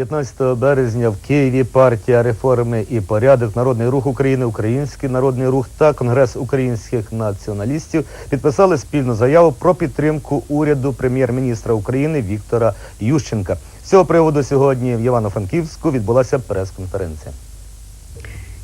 15 березня в Києві партія реформи і порядок Народний рух України, Український народний рух та Конгрес українських націоналістів підписали спільну заяву про підтримку уряду прем'єр-міністра України Віктора Ющенка. З цього приводу сьогодні в Івано-Франківську відбулася прес-конференція.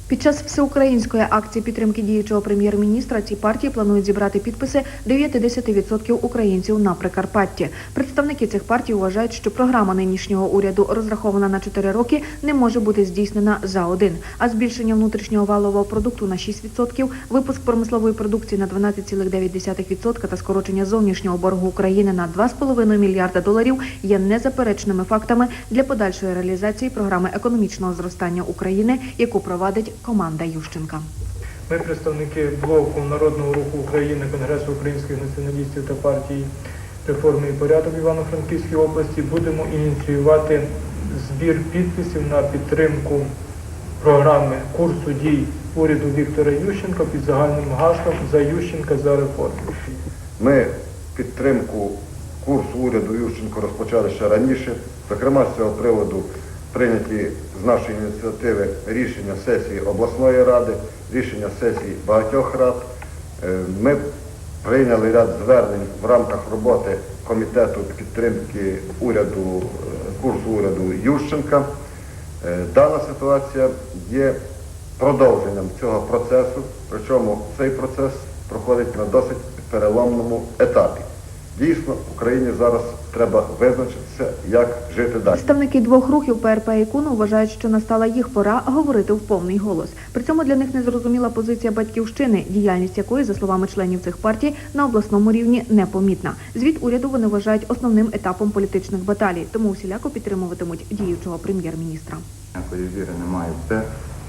Під час всеукраїнської акції підтримки діючого прем'єр-міністра ці партії планують зібрати підписи 9-10% українців на Прикарпатті. Представники цих партій вважають, що програма нинішнього уряду, розрахована на 4 роки, не може бути здійснена за один. А збільшення внутрішнього валового продукту на 6%, випуск промислової продукції на 12,9% та скорочення зовнішнього боргу України на 2,5 мільярда доларів є незаперечними фактами для подальшої реалізації програми економічного зростання України, яку провадить команда Ющенка. Ми, представники блоку Народного руху України, Конгресу українських націоналістів та партії реформи і порядок в Івано-Франківській області, будемо ініціювати збір підписів на підтримку програми курсу дій уряду Віктора Ющенка під загальним гаслом за Ющенка за реформи. Ми підтримку курсу уряду Ющенко розпочали ще раніше. Зокрема, з цього приводу прийняті з нашої ініціативи рішення сесії обласної ради, рішення сесії багатьох рад. Е, Ми прийняли ряд звернень в рамках роботи комітету підтримки уряду, е, курсу уряду Ющенка. Е, Дана ситуація є продовженням цього процесу, причому цей процес проходить на досить переломному етапі. Дійсно, Україні зараз треба визначитися, як жити далі. Представники двох рухів ПРП і КУНу вважають, що настала їх пора говорити в повний голос. При цьому для них незрозуміла позиція батьківщини, діяльність якої, за словами членів цих партій, на обласному рівні непомітна. Звіт уряду вони вважають основним етапом політичних баталій, тому усіляко підтримуватимуть діючого прем'єр-міністра. Ніякої віри немає в те,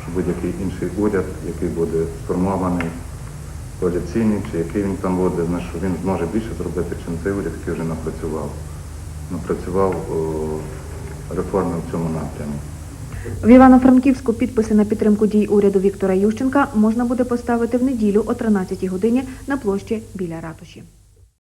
що будь-який інший уряд, який буде сформований, коаліційний, чи який він там буде, що він зможе більше зробити, чим цей уряд, який вже напрацював. Напрацював о, реформи в цьому напрямі. В Івано-Франківську підписи на підтримку дій уряду Віктора Ющенка можна буде поставити в неділю о 13 годині на площі біля ратуші.